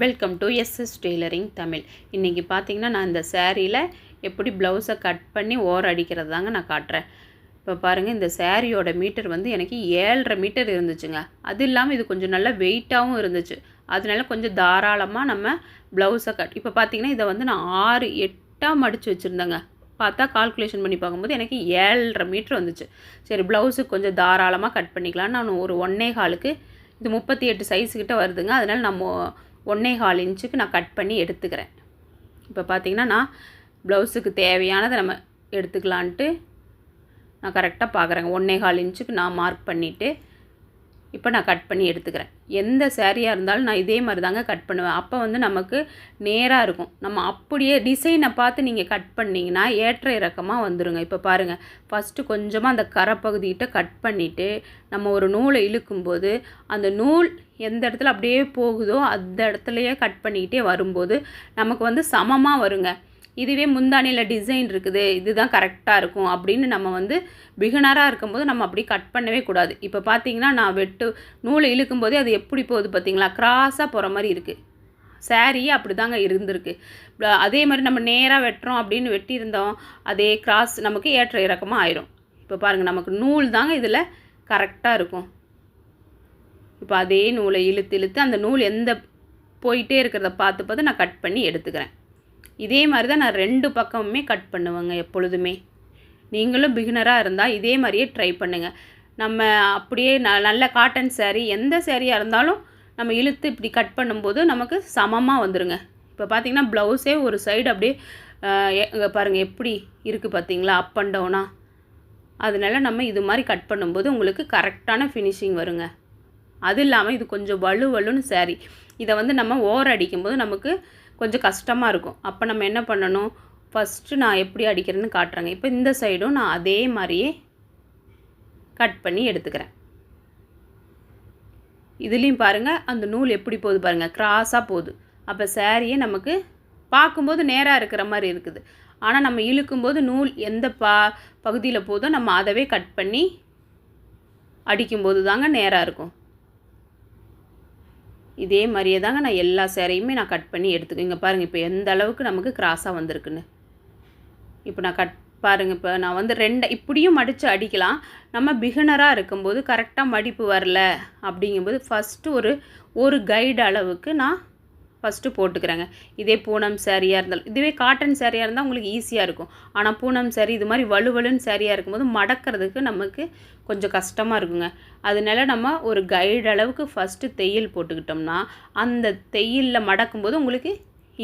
Welcome to SS tailoring Tamil இன்றைக்கி பார்த்தீங்கன்னா நான் இந்த சேரீயில் எப்படி ப்ளவுஸை கட் பண்ணி ஓர் அடிக்கிறது தாங்க நான் காட்டுறேன். இப்போ பாருங்கள் இந்த சேரீயோட மீட்டர் வந்து எனக்கு ஏழரை மீட்டர் இருந்துச்சுங்க. அது இல்லாமல் இது கொஞ்சம் நல்லா வெயிட்டாகவும் இருந்துச்சு. அதனால கொஞ்சம் தாராளமாக நம்ம ப்ளவுஸை கட் இப்போ பார்த்தீங்கன்னா இதை வந்து நான் ஆறு எட்டாக மடித்து வச்சுருந்தேங்க. பார்த்தா கால்குலேஷன் பண்ணி பார்க்கும்போது எனக்கு ஏழரை மீட்ரு வந்துச்சு. சரி ப்ளவுஸுக்கு கொஞ்சம் தாராளமாக கட் பண்ணிக்கலாம் நான் ஒரு ஒன்னே காலுக்கு இது முப்பத்தி எட்டு சைஸுக்கிட்ட வருதுங்க. அதனால் நம்ம ஒன்னே கால் இன்ச்சுக்கு நான் கட் பண்ணி எடுத்துக்கிறேன். இப்போ பார்த்திங்கன்னா நான் ப்ளவுஸுக்கு தேவையானதை நம்ம எடுத்துக்கலான்ட்டு நான் கரெக்டாக பார்க்குறேங்க ஒன்னே கால் இன்ச்சுக்கு நான் மார்க் பண்ணிவிட்டு இப்போ நான் கட் பண்ணி எடுத்துக்கிறேன். எந்த சேரீயாக இருந்தாலும் நான் இதே மாதிரி தாங்க கட் பண்ணுவேன். அப்போ வந்து நமக்கு நேராக இருக்கும். நம்ம அப்படியே டிசைனை பார்த்து நீங்கள் கட் பண்ணிங்கன்னா ஏற்ற இறக்கமாக வந்துடுங்க இப்போ பாருங்கள் ஃபஸ்ட்டு கொஞ்சமாக அந்த கரைப்பகுதிகிட்ட கட் பண்ணிவிட்டு நம்ம ஒரு நூலை இழுக்கும்போது அந்த நூல் எந்த இடத்துல அப்படியே போகுதோ அந்த இடத்துலையே கட் பண்ணிக்கிட்டே வரும்போது நமக்கு வந்து சமமாக வருங்க. இதுவே முந்தானியில் டிசைன் இருக்குது இதுதான் கரெக்டாக இருக்கும் அப்படின்னு நம்ம வந்து பிகினராக இருக்கும்போது நம்ம அப்படி கட் பண்ணவே கூடாது. இப்போ பார்த்தீங்கன்னா நான் வெட்டு நூலை இழுக்கும்போதே அது எப்படி போகுது பார்த்தீங்களா கிராஸாக போகிற மாதிரி இருக்குது சாரியே அப்படி தாங்க இருந்திருக்கு. அதே மாதிரி நம்ம நேராக வெட்டுறோம் அப்படின்னு வெட்டியிருந்தோம் அதே கிராஸ் நமக்கு ஏற்ற இறக்கமாக ஆயிரும். இப்போ பாருங்கள் நமக்கு நூல் தாங்க இதில் கரெக்டாக இருக்கும். இப்போ அதே நூலை இழுத்து இழுத்து அந்த நூல் எந்த போயிட்டே இருக்கிறத பார்த்து பார்த்து நான் கட் பண்ணி எடுத்துக்கிறேன். இதே மாதிரி தான் நான் ரெண்டு பக்கமுமே கட் பண்ணுவேங்க எப்பொழுதுமே. நீங்களும் பிகினராக இருந்தால் இதே மாதிரியே ட்ரை பண்ணுங்கள் நம்ம அப்படியே ந நல்ல காட்டன் சேரீ எந்த சேரீயாக இருந்தாலும் நம்ம இழுத்து இப்படி கட் பண்ணும்போது நமக்கு சமமாக வந்துருங்க. இப்போ பார்த்தீங்கன்னா ப்ளவுஸே ஒரு சைடு அப்படியே இங்கே பாருங்கள் எப்படி இருக்குது பார்த்தீங்களா அப் அண்ட் டவுனாக அதனால நம்ம இது மாதிரி கட் பண்ணும்போது உங்களுக்கு கரெக்டான ஃபினிஷிங் வருங்க. அது இல்லாமல் இது கொஞ்சம் வலு வலுன்னு சேரீ இதை வந்து நம்ம ஓவர் அடிக்கும்போது நமக்கு கொஞ்சம் கஷ்டமாக இருக்கும். அப்போ நம்ம என்ன பண்ணணும்? ஃபஸ்ட்டு நான் எப்படி அடிக்கிறேன்னு காட்டுறேங்க. இப்போ இந்த சைடும் நான் அதே மாதிரியே கட் பண்ணி எடுத்துக்கிறேன். இதுலேயும் பாருங்கள் அந்த நூல் எப்படி போகுது பாருங்கள் கிராஸாக போகுது. அப்போ சேரீயே நமக்கு பார்க்கும்போது நேராக இருக்கிற மாதிரி இருக்குது. ஆனால் நம்ம இழுக்கும்போது நூல் எந்த பா பகுதியில் போதோ நம்ம அதவே கட் பண்ணி அடிக்கும்போது தாங்க நேராக இருக்கும். இதே மாதிரியே தாங்க நான் எல்லா சேரையுமே நான் கட் பண்ணி எடுத்துக்கேன் இங்கே பாருங்கள் இப்போ எந்த அளவுக்கு நமக்கு கிராஸாக வந்திருக்குன்னு. இப்போ நான் கட் பாருங்கள் இப்போ நான் வந்து ரெண்டு இப்படியும் மடித்து அடிக்கலாம். நம்ம பிகினராக இருக்கும்போது கரெக்டாக மடிப்பு வரல அப்படிங்கும்போது ஃபஸ்ட்டு ஒரு ஒரு கைடு அளவுக்கு நான் ஃபஸ்ட்டு போட்டுக்கிறேங்க. இதே பூனம் சேரீயாக இருந்தாலும் இதுவே காட்டன் சேரீயாக இருந்தால் உங்களுக்கு ஈஸியாக இருக்கும். ஆனால் பூனம் சேரீ இது மாதிரி வலுவலுன்னு சேரீயாக இருக்கும்போது மடக்கிறதுக்கு நமக்கு கொஞ்சம் கஷ்டமாக இருக்குங்க. அதனால நம்ம ஒரு கைடு அளவுக்கு ஃபஸ்ட்டு தையல் போட்டுக்கிட்டோம்னா அந்த தையலில் மடக்கும்போது உங்களுக்கு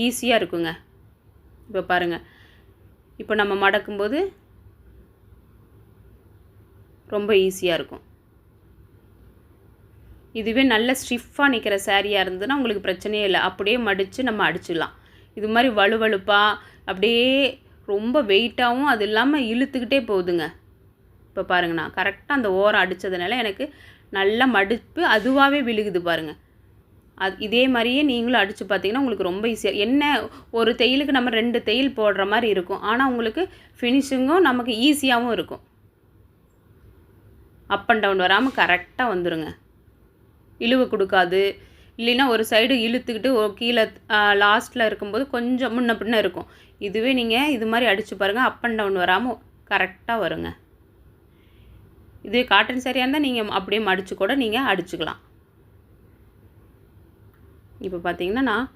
ஈஸியாக இருக்குங்க. இப்போ பாருங்கள் இப்போ நம்ம மடக்கும்போது ரொம்ப ஈஸியாக இருக்கும். இதுவே நல்ல ஸ்டிஃபாக நிற்கிற சாரியாக இருந்ததுன்னா உங்களுக்கு பிரச்சனையே இல்லை. அப்படியே மடித்து நம்ம அடிச்சிடலாம். இது மாதிரி வலுவழுப்பாக அப்படியே ரொம்ப வெயிட்டாகவும் அது இல்லாமல் இழுத்துக்கிட்டே போகுதுங்க. இப்போ பாருங்க நான் கரெக்டாக அந்த ஓரம் அடித்ததுனால எனக்கு நல்ல மடிப்பு அதுவாகவே விழுகுது பாருங்கள் அது இதே மாதிரியே நீங்களும் அடித்து பார்த்தீங்கன்னா உங்களுக்கு ரொம்ப ஈஸியாக என்ன ஒரு தையலுக்கு நம்ம ரெண்டு தையல் போடுற மாதிரி இருக்கும். ஆனால் உங்களுக்கு ஃபினிஷிங்கும் நமக்கு ஈஸியாகவும் இருக்கும். அப் அண்ட் டவுன் வராமல் கரெக்டாக வந்துடுங்க இழுவு கொடுக்காது. இல்லைன்னா ஒரு சைடு இழுத்துக்கிட்டு கீழே லாஸ்ட்டில் இருக்கும்போது கொஞ்சம் முன்ன பின்ன இருக்கும். இதுவே நீங்கள் இது மாதிரி அடித்து பாருங்கள் அப் அண்ட் டவுன் வராமல் கரெக்டாக வருங்க. இதுவே காட்டன் சரியாக இருந்தால் நீங்கள் அப்படியே மடித்து கூட நீங்கள் அடிச்சுக்கலாம். இப்போ பார்த்தீங்கன்னா நான்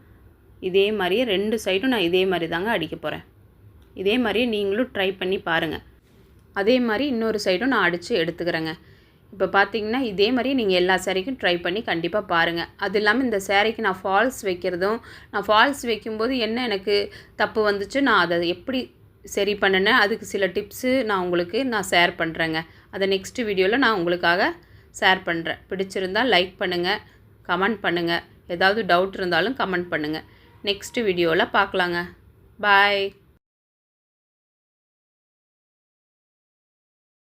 இதே மாதிரியே ரெண்டு சைடும் நான் இதே மாதிரி தாங்க அடிக்க போகிறேன் இதே மாதிரியே நீங்களும் ட்ரை பண்ணி பாருங்கள் அதே மாதிரி இன்னொரு சைடும் நான் அடித்து எடுத்துக்கிறேங்க. இப்போ பார்த்தீங்கன்னா இதே மாதிரி நீங்கள் எல்லா சேரீக்கும் ட்ரை பண்ணி கண்டிப்பாக பாருங்கள் அது இல்லாமல் இந்த சேரீக்கு நான் ஃபால்ஸ் வைக்கிறதும் நான் ஃபால்ஸ் வைக்கும்போது என்ன எனக்கு தப்பு வந்துச்சு நான் அதை எப்படி சரி பண்ணினேன் அதுக்கு சில டிப்ஸு நான் உங்களுக்கு நான் ஷேர் பண்ணுறேங்க அதை நெக்ஸ்ட் வீடியோவில் நான் உங்களுக்காக ஷேர் பண்ணுறேன் பிடிச்சிருந்தால் லைக் பண்ணுங்கள் கமெண்ட் பண்ணுங்கள் ஏதாவது டவுட் இருந்தாலும் கமெண்ட் பண்ணுங்கள் நெக்ஸ்ட் வீடியோவில் பார்க்கலாங்க பாய்